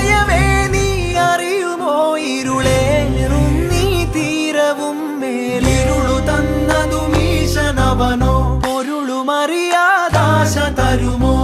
ഉദയമേ നീ അറിയുമോ? ഇരുളേറും നീ തീരവും മേലിരുളു തന്നതും ഈശനവനോ? പൊരുളുമറിയാദാശ തരുമോ?